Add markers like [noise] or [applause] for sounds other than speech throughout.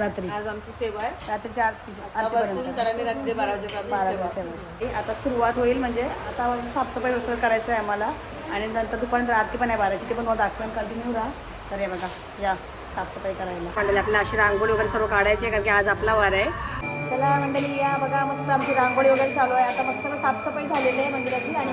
रात्री. आज आमची सेवा आहे. रात्रीच्या आरती आरतीपर्यंत. रात्री बारा वाजेपर्यंत बारा आता सुरुवात होईल म्हणजे आता साफसफाई वगैरे करायचं आहे आम्हाला. आणि नंतर दुपारनंतर आरती पण आहे बाराची ते पण मला दाखवेन. कंटिन्यू राहा. तर हे बघा या साफसफाई करायला. मंडळी आपल्याला अशी रांगोळी वगैरे सर्व काढायची आहे कारण की आज आपला वार आहे. चला मंडळी या बघा मस्त आमची रांगोळी वगैरे चालू आहे. आता मस्त साफसफाई झालेली आहे मंदिराची आणि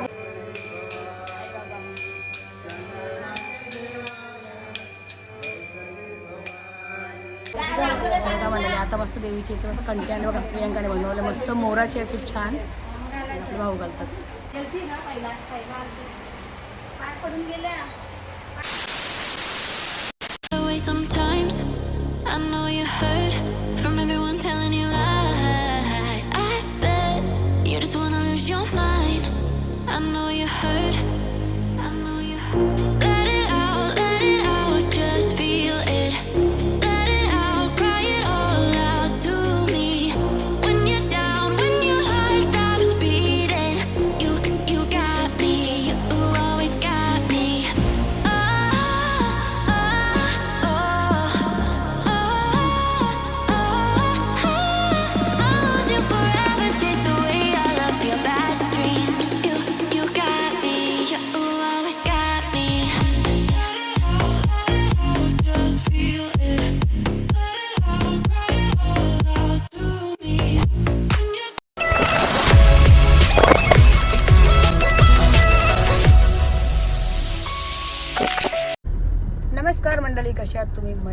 बघा मंडळी आता मस्त देवीची इथे मस्त कंटी आणि बघा प्रियांकाने बनवलं. मस्त मोराचे आहे खूप छान. आणि आपले भाऊ घालतात.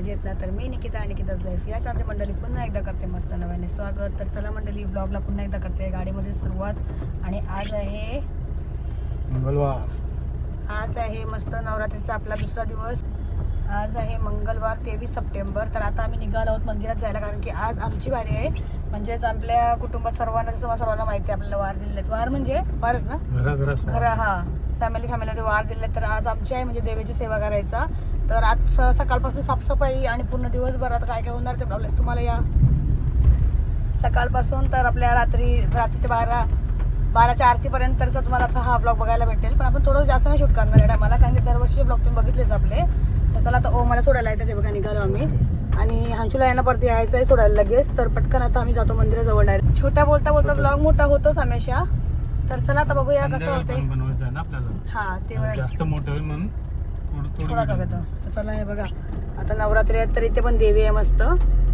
मजेत ना तर मी निकिता आणि निकिताच लाईफ या चालते मंडळी. पुन्हा एकदा करते मस्त नव्याने स्वागत. तर चला मंडळी ब्लॉगला पुन्हा एकदा करते. गाडीमध्ये सुरुवात. आणि आज आहे मंगळवार. आज आहे मस्त नवरात्रीचा आपला दुसरा दिवस. आज आहे मंगळवार तेवीस सप्टेंबर. तर आता आम्ही निघालो आहोत मंदिरात जायला कारण की आज आमची वारी आहे. म्हणजेच आपल्या कुटुंबात सर्वांना जसं सर्वांना माहिती आहे आपल्याला वार दिलेले आहेत. वार म्हणजे वारच ना? खरं हा. फॅमिली फॅमिलीमध्ये वार दिले तर आज आमची आहे म्हणजे देवीची सेवा करायचा. तर आज सकाळपासून साफसफाई आणि पूर्ण दिवसभरात काय काय होणार ते प्रॉब्लेम तुम्हाला या सकाळपासून तर आपल्या रात्री रात्रीच्या बारा बाराच्या आरतीपर्यंतचा तुम्हाला आता हा ब्लॉग बघायला भेटेल. पण आपण थोडं जास्त नाही शूट करणार आहे टायमाला कारण की दरवर्षीचे ब्लॉग तुम्ही बघितलेच आपले. तर चला आता ओ मला सोडायला येतं ते बघा निघालो आम्ही. आणि हांचूला यांना परत यायचं आहे सोडायला लगेच तर पटकन आता आम्ही जातो मंदिराजवळ डायरेक्ट छोट्या बोलता बोलता ब्लॉग मोठा होतोच हमेशा. तर चला आता बघूया कसं होते हा ते जास्त मोठं होईल म्हणून थोडं थोडं जगत तर चला हे बघा. आता नवरात्री आहेत तर इथे पण देवी आहे मस्त.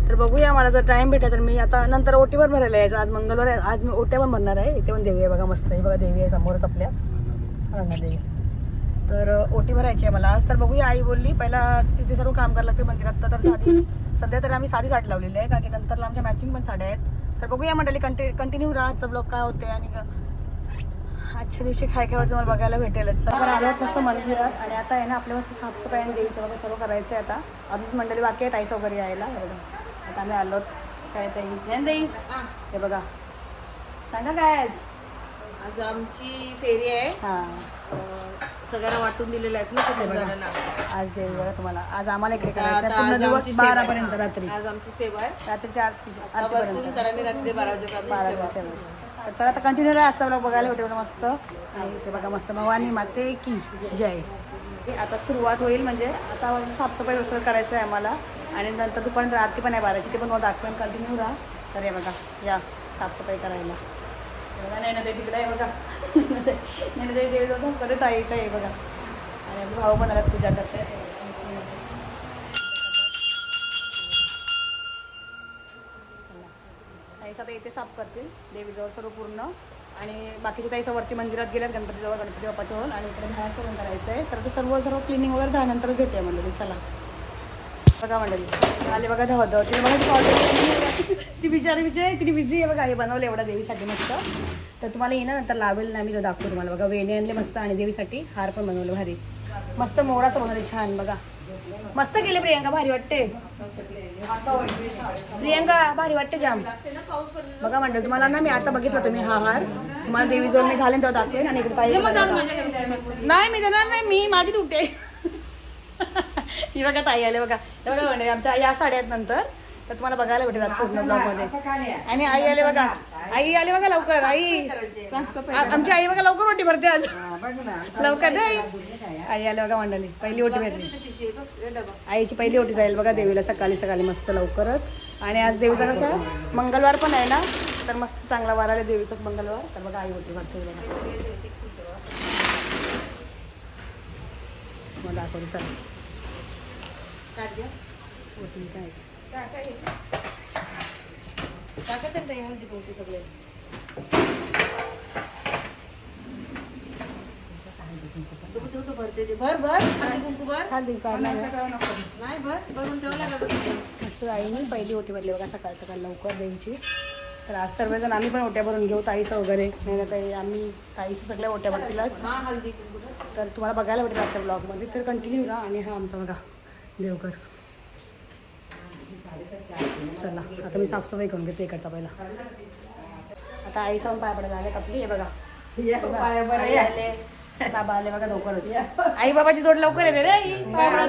तर बघूया मला जर टाइम भेटला तर मी आता नंतर ओटीवर भरायला यायचं. आज मंगळवार आहे आज मी ओट्या पण भरणार आहे. इथे पण देवी आहे बघा मस्त. ही बघा देवी आहे समोरच आपल्या. देवी तर ओटी भरायची आहे मला. आज तर बघूया आई बोलली पहिला तिथे सर्व काम करायला लागते मंदिरात तर साधी सध्या तर आम्ही साधी साडी लावलेली आहे कारण की नंतरला आमच्या मॅचिंग पण साड्या आहेत. तर बघूया मंडळी कंटि कंटिन्यू राहा आजचा ब्लॉग काय होते आणि आजच्या दिवशी काय काय होतं मला बघायला भेटेलच. आपण आल्यात मस्त मंदिरात आणि आता आहे ना आपल्या मस्त साफसफाई आणि देवीचं वगैरे सर्व करायचं आहे आता. अजून मंडळी बाकी आहेत आईचं वगैरे यायला. आता आम्ही आलो काय ताई? हे. बघा. सांगा काय आज? आज आमची फेरी आहे. हां. सगळ्यांना वाटून दिलेल्या आहेत ना आज देवी बघा तुम्हाला. आज आम्हाला इकडे करायचं आहे. पूर्ण दिवस बारा आहे. पर्यंत रात्री. आज आमची सेवा आहे. रात्रीच्या आरती बसून रात्री बारा वाजेपर्यंत सेवा तर चला आता कंटिन्यू राहा. आजचा ब्लॉग बघायला भेटेल मस्त. आणि ते बघा मस्त भवानी माते की जय. आता सुरुवात होईल म्हणजे आता साफसफाई वसर करायचं आहे आम्हाला. आणि नंतर दुपारनंतर आरती पण आहे बाराची ते पण मला दाखवेन. कंटिन्यू राहा. तर हे बघा या साफसफाई करायला. बघा नाही ना ते तिकडे आहे बघा. नाही ना ते देवी परत आहे इथं आहे बघा. आणि भाऊ पण आला पूजा करते ते इथे साफ करतील. देवीजवळ सर्व पूर्ण. आणि बाकीच्या ताईसा वरती मंदिरात गेल्यात. गणपतीजवळ गणपती बाप्पाच्या होऊन आणि इकडे बाहेर करून करायचं आहे तर ते सर्व सर्व क्लिनिंग वगैरे झाल्यानंतरच भेटूया मंडळी. चला. बघा मंडळी. आले बघा धाव धाव तिने बघा ती ऑर्डर ती विचार विचार तिने बिझी आहे बघा. हे बनवलं एवढा देवीसाठी मस्त. तर तुम्हाला येणार नंतर लावेल ना मी तो दाखवतो तुम्हाला. बघा वेणे आणले मस्त आणि देवीसाठी हार पण बनवलं भारी. मस्त मोराचं बनवले छान बघा. मस्त केले प्रियांका भारी वाटते. प्रियांका भारी वाटते जाम. बघा म्हणलं तुम्हाला ना मी आता बघितलं तुम्ही हा हार. तुम्हाला देवीजवळ मी घालेन तेव्हा दाखवेन. आणि इकडे पाहिजे नाही मी देणार नाही मी माझी तुटे [laughs] ही बघा ताई आले बघा. बघा म्हणजे आमच्या या साड्या आहेत नंतर. तर तुम्हाला बघायला भेटेल आज पूर्ण ब्लॉगमध्ये आणि आई आले बघा. आई आले बघा लवकर. आई. आमची आई बघा लवकर ओटी भरते आज. लवकर दे आई आई आले बघा मंडळी. पहिली ओटी भरली. आईची पहिली ओटी जाईल बघा देवीला सकाळी सकाळी मस्त लवकरच. आणि आज देवीचा कसं? मंगळवार पण आहे ना? तर मस्त चांगला वार आले देवीचाच मंगळवार. तर बघा आई वाटते बघा. मला दाखवते चला ओटी काय? टाकत आहे हळदी सगळे तू भरते ते भर भर हळदी कुंकू भर हळदी नाही भर भरून ठेवला का असं आईने पहिली ओटी भरली बघा सकाळ सकाळ लवकर द्यायची तर आज सर्वजण आम्ही पण ओट्या भरून घेऊ ताईचं वगैरे नाही ना ताई आम्ही ताईचं सगळ्या ओट्या भरतीलच तर तुम्हाला बघायला भेटेल आजच्या ब्लॉगमध्ये तर कंटिन्यू राहा आणि हा आमचा बघा देवकर चला आता मी साफसफाई करून घेते इकडचा पहिला. आता आई जाऊन पाय पडायला आले आपली हे बघा आई बाबा आले बघा लवकरच. आई बाबाची जोड लवकर येते रे आई.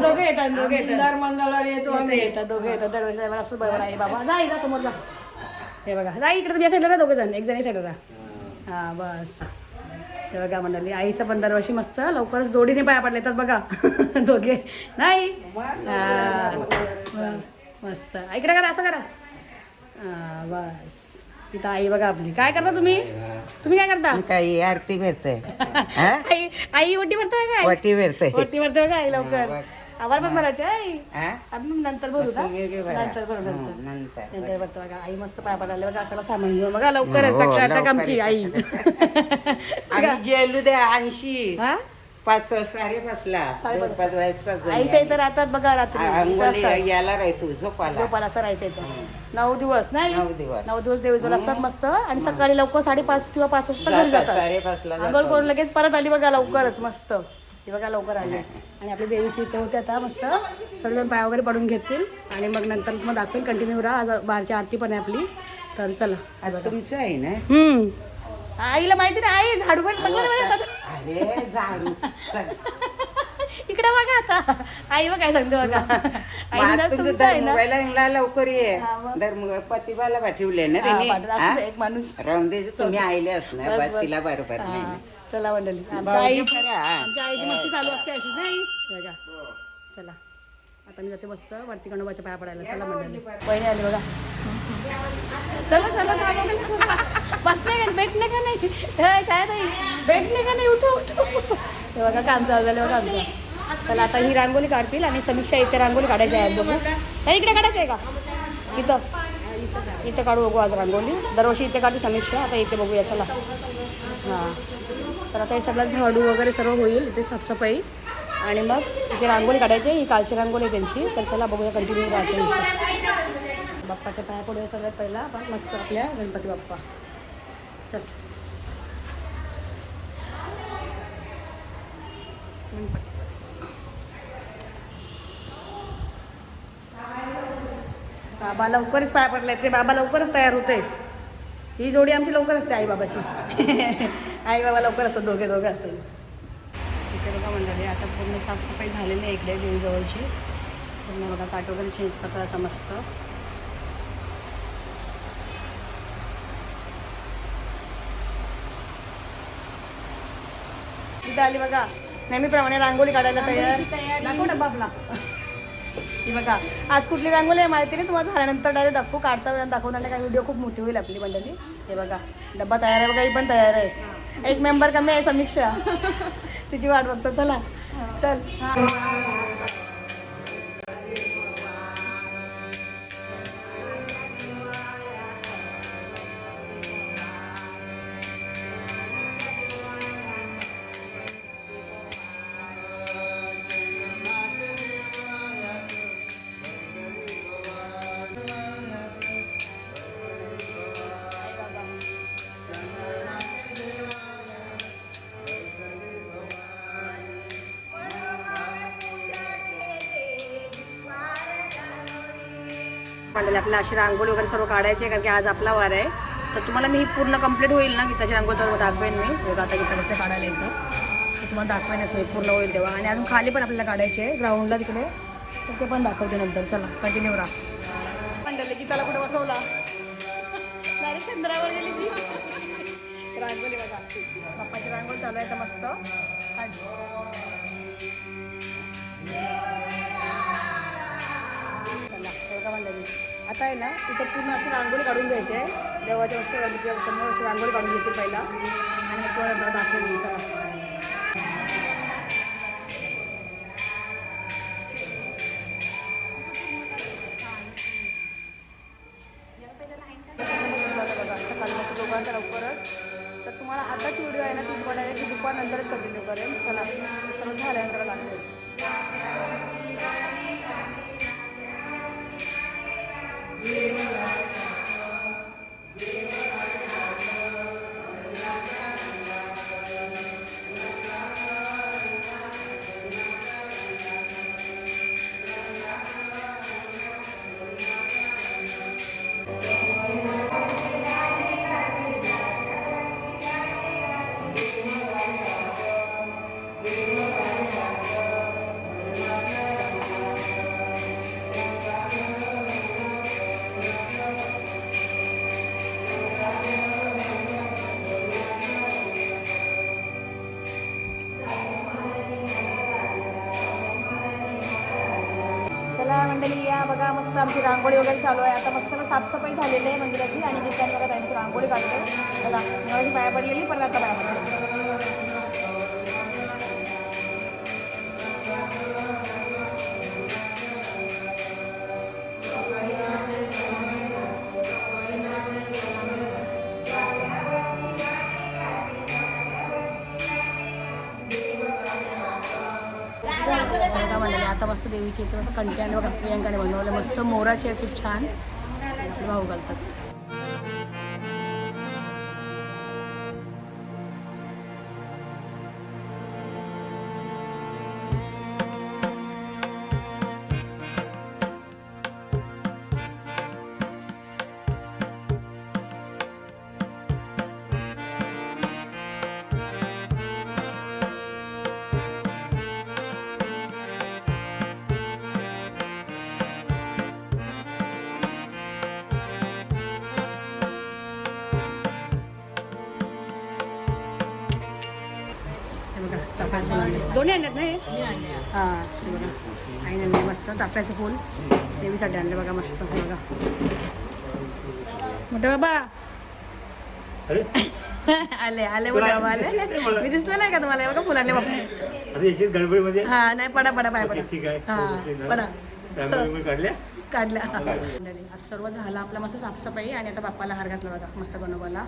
दोघे येतात दोघे येतात. मंगळवारी येतो दोघे येतात दोघे येतात. दरवेळेस मला असं बरोबर आहे बाबा. जा इथं समोर जा. हे बघा. जा इकडे तुम्ही साईडला दोघं जण. एक जण साईडला जा. हा बस. हे बघा मंडळी आईचं पण दरवर्षी मस्त लवकरच जोडीने पाया पडले तर बघा. [laughs] दोघे. नाही. मस्त. इकडे करा असं करा. हा बस. इथं आई बघा आपली. काय करता तुम्ही? तुम्ही काय करता? काही आरती भेटते आई आई ओटी भरताय काय? वटी भेटते ओटी भरते बघा आई लवकर. आम्हाला पण भरायची आई. आम्ही नंतर भरू का नंतर भरू नंतर. भरतो बघा. आई मस्त पाय पडायला बघा सगळं सामान घेऊन. बघा लवकरच हो, टकटक लवकर आमची आई. [laughs] जेलू द्या ऐंशी. हा? पाच सारे बसला साडेपाच. दोन पाच वाजता इथं राहतात बघा रात्री अंगोली इथं असतात. यायला राहतो झोपाला झोपाला असं राहायचं इथं नऊ दिवस नाही? नऊ दिवस. नऊ दिवस देवीजवळ असतात मस्त. आणि सकाळी लवकर साडेपाच किंवा पाच वाजता घरी जातात जातात. सारे पाचला आंघोळ करून लगेच परत आली बघा लवकरच मस्त. ती बघा लवकर आली. आणि आपली देवीची इथे होते आता मस्त. सर्वजण पाय वगैरे पडून घेतील. आणि मग नंतर मग दाखवेल कंटिन्यू राहा. आज बारची आरती पण आहे आपली. तर चला. आता तुमचं आहे ना? हम्म. आईला माहिती नाही आई झाडू पण बघा ना. अरे झाडू. इकडे बघा आता. आई बघ काय सांगते बघा. [laughs] आई ना तुमचं आहे ना. लवकर ये. हा, मग. पतिबाला पाठवले ना हा? एक माणूस. राहून दे तुम्ही आईले असणार. बस, बस. बस. तिला बरोबर नाही. चला मंडळी. आमच्या आई. आमच्या आईची मस्ती चालू असते अशी नाही? बघा. चला. आता मी जाते मस्त वरती गणोबाच्या पाया पडायला. चला मंडळी. पहिली आली बघा. चला चला का भेटणे का नाही? काय नाही भेटणे का नाही? उठो उठो. हे बघा काम झालं बघा आमचं. चला आता ही रांगोळी काढतील आणि समीक्षा इथे रांगोळी काढायची आहे बघू. नाही इकडे काढायचं आहे का? इथं. इथं काढू बघू आज रांगोळी. दरवर्षी इथे काढते समीक्षा. आता इथे बघूया चला. हां. तर आता हे सगळं झाडू वगैरे सर्व होईल इथे साफसफाई. आणि मग इथे रांगोळी काढायची ही कालची रांगोळी आहे त्यांची. तर चला बघूया कंटिन्यू राहायचं बाप्पाच्या पाया पुढे सगळ्यात पहिला. आपण मस्त आपल्या गणपती बाप्पा. चल. गणपती बाबा लवकरच पाया पडलाय. ते बाबा लवकरच तयार होते ही जोडी आमची लवकर असते आई बाबाची [laughs] आई बाबा लवकर असतात दोघे दोघे असतील इथे बघा मंडळी आता पूर्ण साफसफाई झालेली आहे इकडे देवीजवळची पूर्ण बघा काट वगैरे चेंज करतात असं इथं आली बघा. नेहमीप्रमाणे रांगोळी काढायला तयार. दाखव डब्बा आपला. [laughs] ही बघा आज कुठली रांगोळी आहे माहिती नाही तुम्हाला झाल्यानंतर डायरेक्ट दाखवू काढता वेळा दाखवणार काय व्हिडिओ खूप मोठी होईल आपली मंडळी. हे बघा डब्बा तयार आहे बघा ही पण तयार आहे. एक मेंबर कमी आहे समीक्षा. [laughs] तिची वाट बघतो चला. चल. मांडले आपल्याला अशी रांगोळी वगैरे सर्व काढायची आहे कारण की आज आपला वार आहे. तर तुम्हाला मी पूर्ण कंप्लीट होईल ना की त्याची रांगोळी तर दाखवेन मी. आता इथं कसं काढायला येतं ते तुम्हाला दाखवेनच मी पूर्ण होईल तेव्हा. आणि अजून खाली पण आपल्याला काढायचे आहे ग्राउंडला तिकडे. तर ते पण दाखवते नंतर. चला कंटिन्यू राहा मंडळी गीताला कुठे बसवला? चंद्रावर गेली ती. रांगोळी बघा. पप्पाची रांगोळी चालू आहे तर मस्त. आता आहे ना तिथं पूर्ण अशी रांगोळी काढून घ्यायची. आहे देवाच्या वस्तू समोर अशी रांगोळी काढून घ्यायची पहिला. आणि मग तुम्हाला दाखवून आता पाया पडली बघा मस्त देवीची इथे बघा प्रियंकाने बनवलं. मस्त मोराचे आहे खूप छान. भाऊ घालतात. दोन्ही आणल्यात ना हे? हां हे बघा. आणि आणले मस्त चाफ्याचं फुल. देवीसाठी आणले बघा मस्त हे बघा. मोठे [laughs] बाबा. आले आले मोठे बाबा आले. मी दिसलो नाही का तुम्हाला? हे बघा फुल आणले बाबा. आता याची गडबडीमध्ये? हा नाही पडा पडा पाय पडा. ठीक आहे. हा पडा. काढल्या? काढल्या. सर्व झालं आपलं मस्त साफसफाई आणि आता बाप्पाला हार घातला बघा मस्त गणोबाला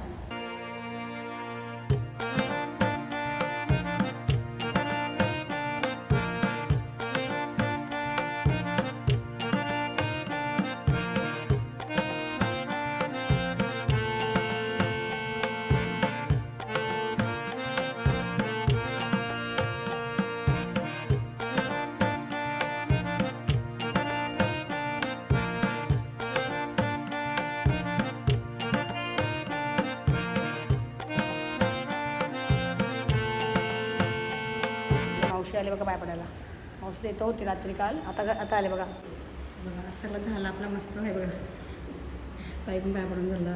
आले बघा पाय पडायला. मावशी येतो होती रात्री काल. आता आता आले बघा. बघा सगळं झालं आपला मस्त आहे बघा. ताई पण पाय पडून झालं.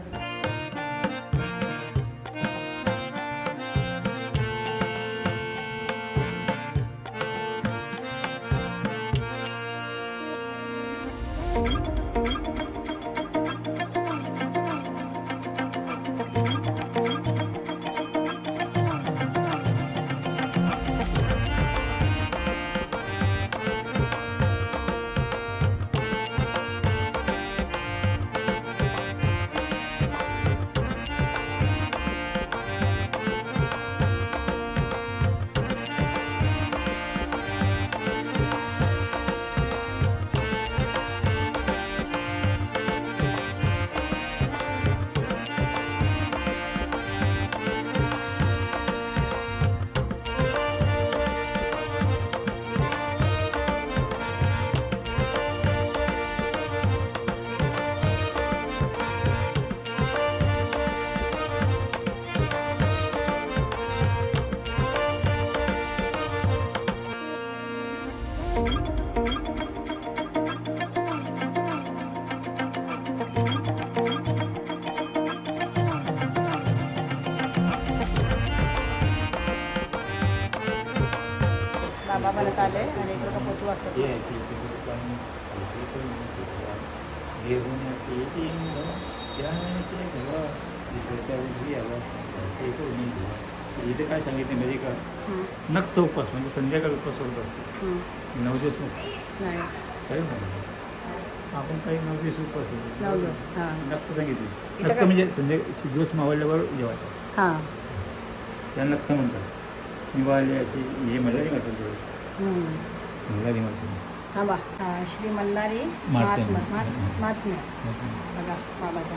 बाबा बनत आले आणि एक लोक पोतू असतात घेऊन येते इंग, याचे घरा, दिसत्या उजवी हवा, असे कोणी धुवा. इथे काय सांगितले म्हणजे का? नक्त उपास म्हणजे संध्याकाळी उपास सोडत असतो. नऊ दिवस नसतो. नाही. आपण काही नऊ दिवस उपास सोडतो. नऊ दिवस हां नक्त सांगितले नक्त म्हणजे संध्याकाळी दिवस मावळल्यावर जेवायचं. हां. त्या नक्त म्हणतात. निवाळले असे हे मल्हारी म्हणतात ते. मल्हारी थांबा. श्री मल्हारी महात्मा. महात्मा महात- महात्मा बघा बाबाचा.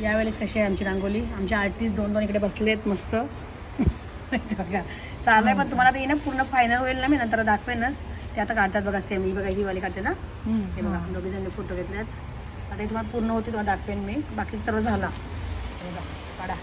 यावेळेस कशी आहे आमची रांगोली? आमचे आर्टिस्ट दोन दोन इकडे बसलेत मस्त. [laughs] बघा. चालू आहे पण तुम्हाला ते ना पूर्ण फायनल होईल ना? मी नंतर दाखवेनच. ते आता काढतात बघा सेम ही बघा ही वाली काढते ना? हे बघा दोघे जण फोटो घेतलेत आता हे तुम्हाला पूर्ण होती तेव्हा दाखवेन मी. बाकी सर्व झाला. बघा काढा.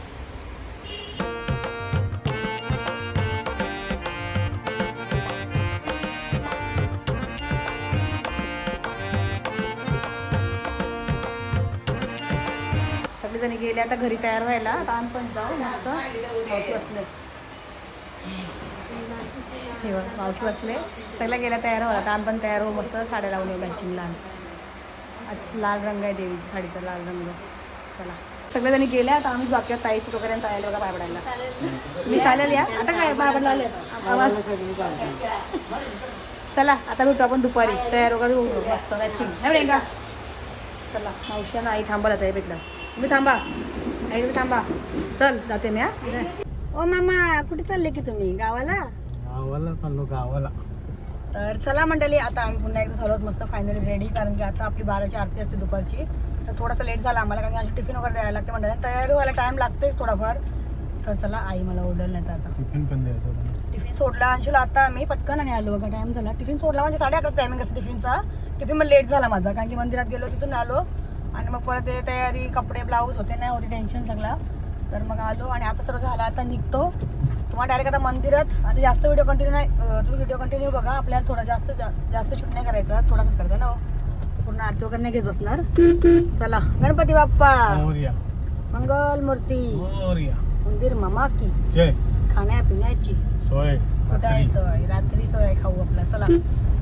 जणी गेले आता घरी तयार व्हायला. आता आम्ही पण जाऊ मस्त. मावशी बसले. हे बघ मावशी बसले. सगळ्या गेल्या तयार व्हायला. आता आम्ही पण तयार होऊ मस्त साड्या लावून येऊ मॅचिंग लाल. आज लाल रंग आहे देवीचा साडीचा लाल रंग. चला. सगळेजणी गेले आता आम्ही बाकी ताईस वगैरे तयार बघा पाय पडायला मी चालेल या? आता काय पाय पडला चला आता भेटू आपण दुपारी. तयार वगैरे होऊ मस्त. मॅचिंग. नाही का? चला. मावशी नाही आई थांबायला तयार भेटलं. तुम्ही थांबा. आई तुम्ही थांबा. चल जाते मी हा. ओ मामा कुठे चालले की तुम्ही? गावाला? गावाला चाललो गावाला. तर चला मंडळी आता आम्ही पुन्हा एकदा झालो आहोत मस्त फायनली रेडी कारण की आता आपली बाराची आरती असते दुपारची. तर थोडासा लेट झाला आम्हाला कारण की अशी टिफिन वगैरे द्यायला लागते मंडळी. तयारी व्हायला टाइम लागतेच थोडाफार. तर चला आई मला ओरडल नाही तर आता. टिफिन पण द्यायचं. टिफिन सोडला अंशुला आता आम्ही पटकन आणि आलो. बघा टाइम झाला. टिफिन सोडला म्हणजे साडे अकराचा टायमिंग असं टिफिनचा टिफिन मग लेट झाला माझा कारण की मंदिरात गेलो तिथून आलो. आणि मग परत ते तयारी कपडे ब्लाऊज होते नाही होते टेन्शन सगळा. तर मग आलो आणि आता सर्व झालं आता निघतो. तुम्हाला डायरेक्ट आता मंदिरात आता जास्त व्हिडिओ कंटिन्यू नाही तुम्ही व्हिडिओ कंटिन्यू बघा आपल्याला थोडा जास्त जा- जास्त शूट नाही करायचा थोडासाच करायचा ना हो. पूर्ण आरती वगैरे नाही घेत बसणार. चला गणपती बाप्पा! मंगल मूर्ती मंदिर मामा की खाण्यापिण्याची. सोय. कुठं आहे सोय? रात्री सोय खाऊ आपला. चला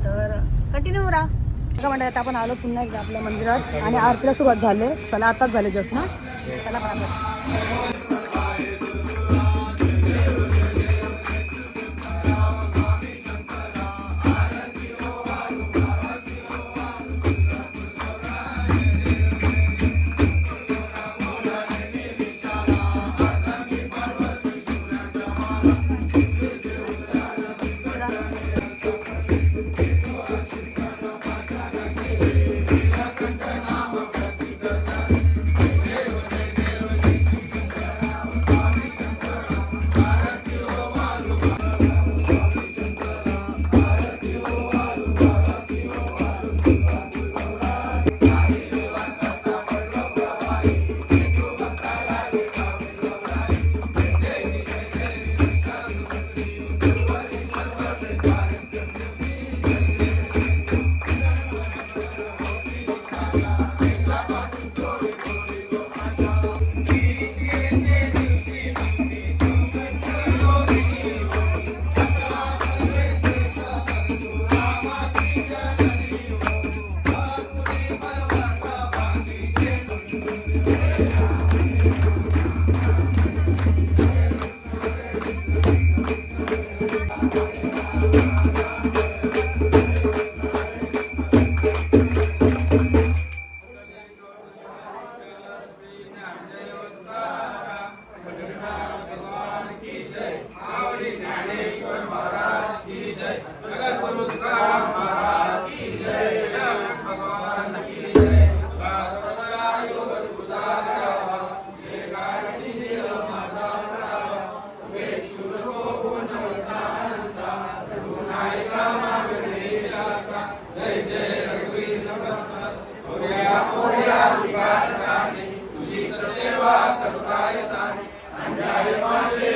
तर कंटिन्यू राहा. बघा म्हणतात आता आपण आलो पुन्हा एकदा आपल्या मंदिरात आणि आरतीला सुरुवात झाले. चला आताच झाले जस्ट ना? चला కరుణాయ తాను అన్యాయమాదే